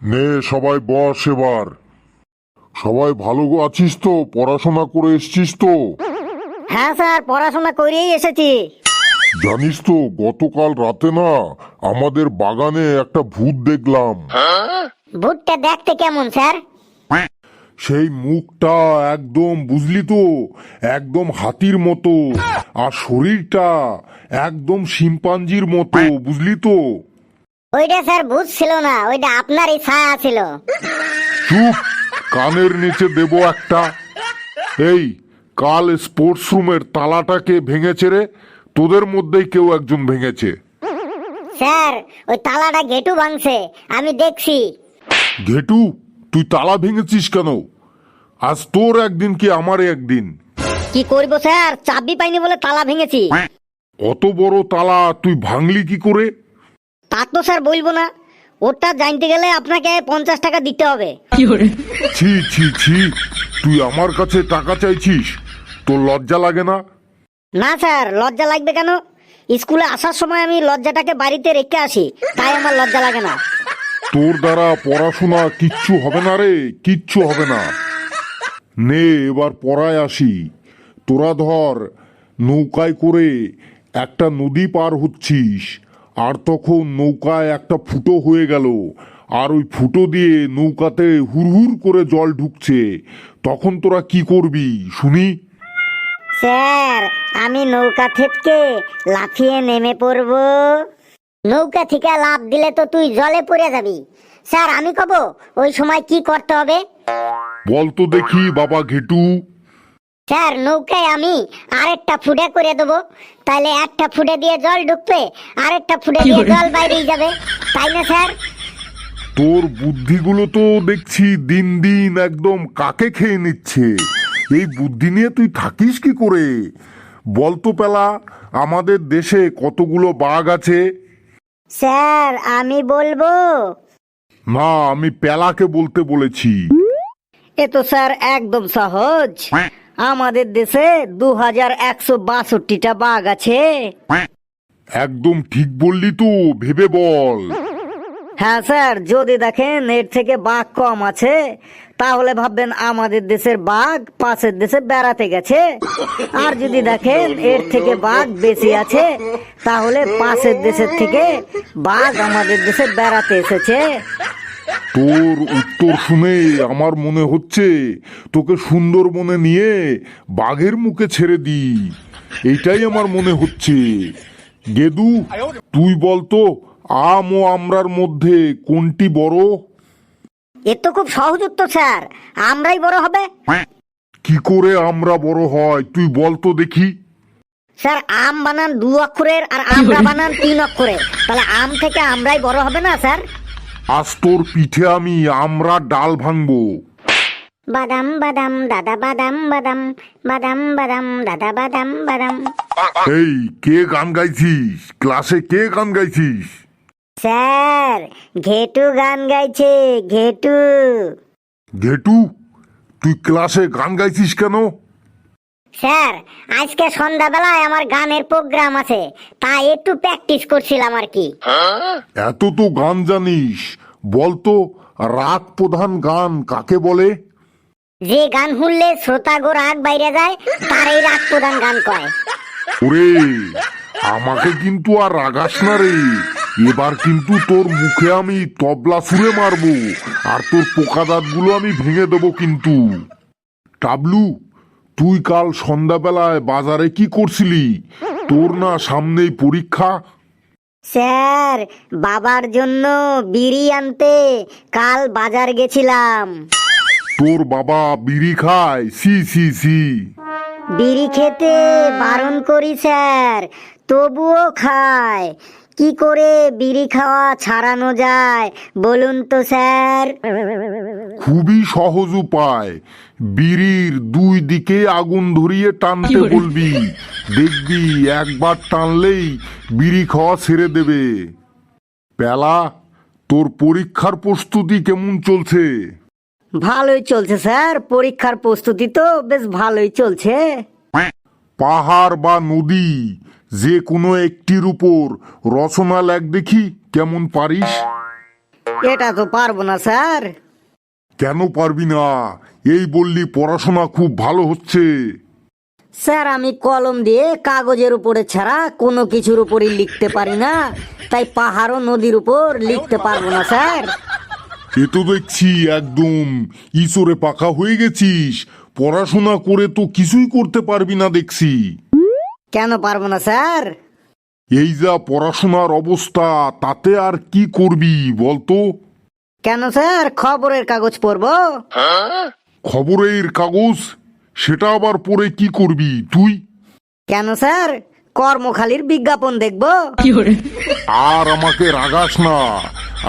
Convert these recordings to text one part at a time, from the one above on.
নে সবাই বস এবার। সবাই ভালো আছিস তো? পড়াশোনা করে এসছিস তো? হ্যাঁ স্যার পড়াশোনা করেই এসেছি। জানিস তো গতকাল রাতে না আমাদের বাগানে একটা ভূত দেখলাম। ভূতটা দেখতে কেমন স্যার? সেই মুখটা একদম বুঝলি তো একদম হাতির মতো। আর শরীরটা একদম শিম্পাঞ্জির মতো বুঝলি তো? ওইটা স্যার ভূত ছিল না ওইটা আপনারই ছায়া ছিল। চুপ কানের নিচে দেব একটা। এই কাল স্পোর্টস রুমের তালাটাকে ভেঙেছে রে তোদের মধ্যেই কেউ একজন ভেঙেছে। স্যার ওই তালাটা গেটু ভাঙছে আমি দেখছি। ঘেটু? তুই তালা ভেঙেছিস কেন? আজ তোর একদিন কি আমার একদিন? কি করব স্যার? চাবি পাইনি বলে তালা ভেঙেছি। অত বড় তালা তুই ভাঙলি কি করে? তা তো স্যার বলব না। ওটা জানতে গেলে আপনাকে পঞ্চাশ টাকা দিতে হবে। ছি ছি ছি তুই আমার কাছে টাকা চাইছিস? তোর লজ্জা লাগে না? না স্যার লজ্জা লাগবে কেন? স্কুলে আসার সময় আমি লজ্জাটাকে বাড়িতে রেখে আসি তাই আমার লজ্জা লাগে না। তোর দ্বারা পড়াশোনা কিচ্ছু হবে না রে কিচ্ছু হবে না। নে এবার পড়ায় আসি। তোরা ধর নৌকায় করে একটা নদী পার হচ্ছিস। আর তখন নৌকায় একটা ফুটো হয়ে গেল। আর ওই ফুটো দিয়ে নৌকাতে হুড়হুড় করে জল ঢুকছে। তখন তোরা কি করবি শুনি? স্যার আমি নৌকা থেকে লাফিয়ে নেমে পড়ব। নৌকা থেকে লাফ দিলে তো তুই জলে পড়ে যাবি। স্যার আমি কব ওই সময় কি করতে হবে? বল তো দেখি বাবা ঘেটু। স্যার নৌকায় আমি আরেকটা ফুটে করে দেবো। তাহলে একটা ফুটে দিয়ে জল ঢুকবে আরেকটা ফুটে দিয়ে জল বাইরেই যাবে। তাই না স্যার? তোর বুদ্ধিগুলো তো দেখছি দিন দিন একদম কাকে খেয়ে নিচ্ছে। এই বুদ্ধি নিয়ে তুই থাকিস কি করে? বলতো পেলা আমাদের দেশে কতগুলো বাঘ আছে? স্যার আমি বলব। না আমি পেলাকে বলতে বলেছি। এ তো স্যার একদম সহজ। আমাদের দেশে দু হাজার একশো বাষট্টিটা বাঘ আছে। একদম ঠিক বললি তো ভেবে বল। হ্যাঁ স্যার যদি দেখেন এর থেকে বাঘ কম আছে তাহলে ভাববেন আমাদের দেশের বাঘ পাশের দেশে বেড়াতে গেছে। আর যদি দেখেন এর থেকে বাঘ বেশি আছে তাহলে পাশের দেশের থেকে বাঘ আমাদের দেশে বেড়াতে এসেছে। তোর উত্তর শুনে আমার মনে হচ্ছে তোকে সুন্দরবনে নিয়ে বাঘের মুখে ছেড়ে দি এইটাই আমার মনে হচ্ছে। গেদু তুই বলতো আম ও আমরার মধ্যে কোনটি বড়? এ তো খুব সহজ উত্তর স্যার। আমরাই বড় হবে। কি করে আমরা বড় হয় তুই বলতো দেখি। স্যার আম বানান দু অক্ষরের আর আমরা বানান তিন অক্ষরের। তাহলে আম থেকে আমরাই বড় হবে না স্যার? আজ তোর পিঠে আমি আমরা ডাল ভাঙবো। বাদাম বাদাম দাদা বাদাম বাদাম বাদাম বাদাম দাদা বাদাম বাদাম। এই কে গান গাইছিস? ক্লাসে কে গান গাইছিস? স্যার ঘেটু গান গাইছে ঘেটু। ঘেটু তুই ক্লাসে গান গাইছিস কেন? স্যার আজকে সন্ধ্যাবেলায় আমার গানের প্রোগ্রাম আছে তাই একটু প্র্যাকটিস করছিলাম আর কি। এত তো গান জানিস। বলতো রাগ প্রধান গান কাকে বলে? যে গান শুনলে শ্রোতা গো রাগ বাইরে যায় তার এই রাগ প্রধান গান কয়। ওরে আমাকে কিন্তু আর রাগাস না রে। এবার কিন্তু তোর মুখে আমি তবলা সুরে মারবো আর তোর পোকা দাঁতগুলো আমি ভেঙে দেবো কিন্তু। টাবলু তুই কাল সন্ধ্যাবেলায় বাজারে কি করছিলি? তোর না সামনেই পরীক্ষা? স্যার বাবার জন্য বিড়ি আনতে কাল বাজার গেছিলাম। তোর বাবা বিড়ি খায়? সি সি সি। বিড়ি খেতে বারণ করি স্যার। তবুও খায়। কি করে বিড়ি খাওয়া ছাড়ানো যায়? বলুন তো স্যার। খুবই সহজ উপায়। বিড়ির দুই দিকে আগুন ধরিয়ে টানতে বলবি। দেখবি একবার টানলেই বিড়ি খাওয়া ছেড়ে দেবে। পেলা তোর পরীক্ষার প্রস্তুতি কেমন চলছে? ভালোই চলছে স্যার। পরীক্ষার প্রস্তুতি তো বেশ ভালোই চলছে। পাহাড় বা নদী যে কোনো একটির উপর রচনা লেখ দেখি কেমন পারিস? এটা তো পারব না স্যার। কেন পারবি না? এই বললি পড়াশোনা খুব ভালো হচ্ছে। স্যার আমি কলম দিয়ে কাগজের উপরে ছাড়া কোনো কিছুর উপরই লিখতে পারি না। তাই পাহাড় ও নদীর উপর লিখতে পারব না স্যার। এ তো দেখছি একদম ইসরে পাকা হয়ে গেছিস। পড়াশোনা করে তো কিছুই করতে পারবি না দেখছি। কেন পারব না স্যার? এই যা পড়াশোনার অবস্থা তাতে আর কি করবি বলতো? কেন স্যার? খবরের কাগজ পড়ব? খবরের কাগজ? সেটা আবার পড়ে কি করবি তুই? কেন স্যার? কর্মখালির বিজ্ঞাপন দেখব? আর আমাকে রাগাস না।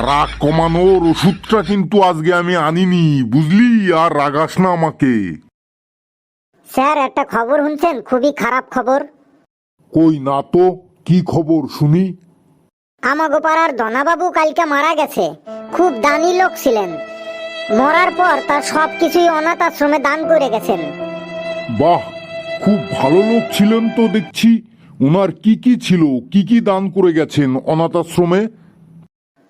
রাগ কমানোর ওষুধটা কিন্তু আজকে আমি আনিনি বুঝলি? আর রাগাস না আমাকে। স্যার একটা খবর শুনছেন? খুবই খারাপ খবর। কই না তো কি খবর শুনি? আমাগো পাড়ার ধনাবাবু কালকে মারা গেছে। খুব দানি লোক ছিলেন। মরার পর তার সব কিছুই অনাথ আশ্রমে দান করে গেছেন। বাহ খুব ভালো লোক ছিলেন তো দেখছি। ওনার কি কি ছিল কি কি দান করে গেছেন অনাথ আশ্রমে?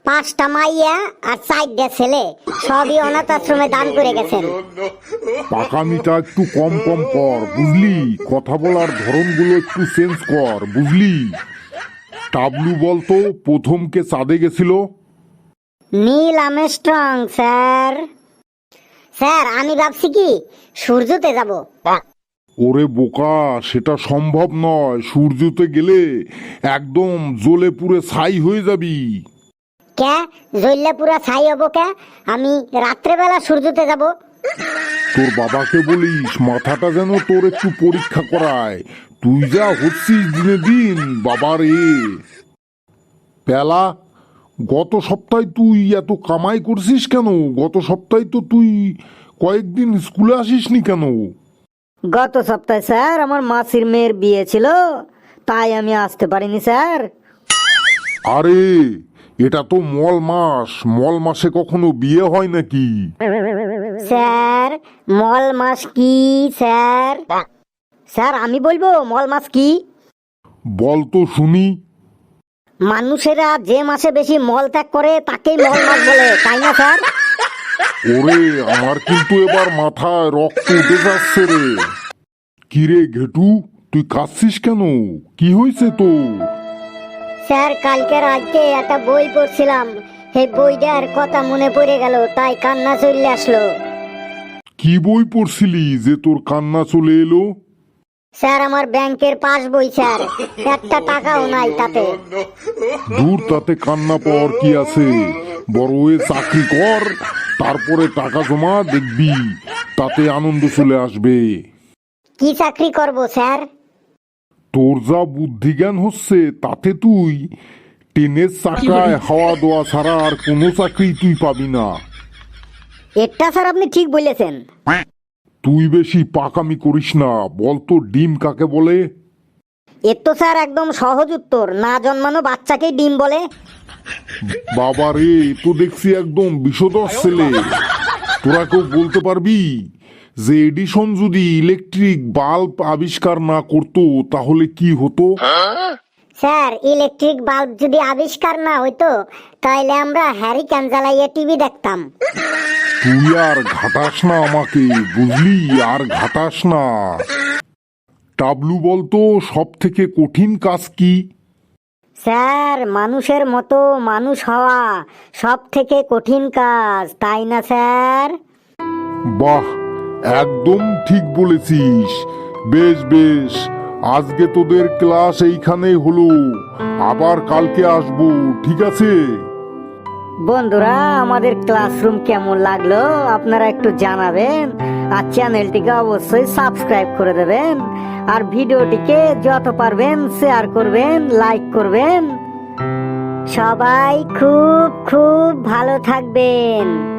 পাঁচটা মাইয়া আর চারটা ছেলে সবই অনাথ আশ্রমে দান করে গেছেন। পাকামিটা একটু কম কম কর বুঝলি? কথা বলার ধরনগুলো একটু চেঞ্জ কর বুঝলি? টাবলু বলতো প্রথম কে চাঁদে গেছিল। নীল আমেস্ট্রং স্যার। স্যার আমি ভাবছি কি সূর্যতে যাব। ওরে বোকা সেটা সম্ভব নয়। সূর্যতে গেলে একদম জ্বলে পুড়ে ছাই হয়ে যাবি। কে? জল্লে পুরা ছাই হব কে? আমি রাত্রেবেলা সূর্যতে যাব। তোর বাবাকে বলিস মাথাটা যেন তোর একটু পরীক্ষা করায়। তুই যা হচ্ছিস দিনে দিন বাবার এ পেলা গত সপ্তাহে তুই এত কামাই করছিস কেন? গত সপ্তাহে তো তুই কয়েকদিন স্কুলে আসিসনি কেন? গত সপ্তাহে স্যার আমার মাসির মেয়ের বিয়ে ছিল। তাই আমি আসতে পারিনি স্যার। আরে এটা তো মল মাস। মল মাসে কখনো বিয়ে হয় নাকি? স্যার মল মাস কি স্যার? স্যার আমি বলব মল মাস কি? বল তো শুনি। মানুষেরা যে মাসে বেশি মল ত্যাগ করে তাকেই মল মাস বলে তাই না স্যার? ওরে আমার কিন্তু এবার মাথায় রক্ত উঠে যাচ্ছে রে। কিরে ঘেটু তুই কাঁদছিস কেন? কি হয়েছে তো স্যার কালকে রাতে একটা বই পড়ছিলাম। সেই বইটার কথা মনে পড়ে গেল তাই কান্না চলে আসলো। কি বই পড়ছিলি যে তোর কান্না চলে এলো? স্যার আমার ব্যাংকের পাস বই স্যার। একটা টাকাও নাই তাতে। দূর তাতে কান্না পাওয়ার কি আছে? বড় হয়ে চাকরি কর তারপরে টাকা জমা দেখবি তাতে আনন্দ চলে আসবে। কি চাকরি করব স্যার? তোর যা বুদ্ধিজ্ঞান হচ্ছে তাতে তুই ট্রেনের চাকায় হাওয়া দেওয়া ছাড়া আর কোনো চাকরি তুই পাবি না। এটা স্যার আপনি ঠিক বলেছেন। তুই বেশি পাকামি করিস না বলতো ডিম কাকে বলে? এর তো স্যার একদম সহজ উত্তর না জন্মানো বাচ্চাকেই ডিম বলে। বাবা রে তো দেখছি একদম বিষদর ছেলে। তোরা কেউ বলতে পারবি? যে এডিসন যদি ইলেকট্রিক বাল্ব আবিষ্কার না করতো তাহলে কি হতো? স্যার ইলেকট্রিক বাল্ব যদি আবিষ্কার না হইতো তাইলে আমরা হ্যারি ক্যান জ্বালাইয়া টিভি দেখতাম। তুই আর ঘাটাস না আমাকে বুঝলি? আর ঘাটাস না। টাবলু বলতো সব থেকে কঠিন কাজ কি? স্যার মানুষের মতো মানুষ হওয়া সব থেকে কঠিন কাজ তাই না স্যার? বাহ! একদম ঠিক বলেছিস। বেশ বেশ। আজকে তোদের ক্লাস এইখানেই হলো। আবার কালকে আসব, ঠিক আছে? বন্ধুরা, আমাদের ক্লাসরুম কেমন লাগল? আপনারা একটু জানাবেন আর চ্যানেলটিকে অবশ্যই সাবস্ক্রাইব করে দেবেন। আর ভিডিওটিকে যত পারবেন শেয়ার করবেন লাইক করবেন। সবাই খুব খুব ভালো থাকবেন।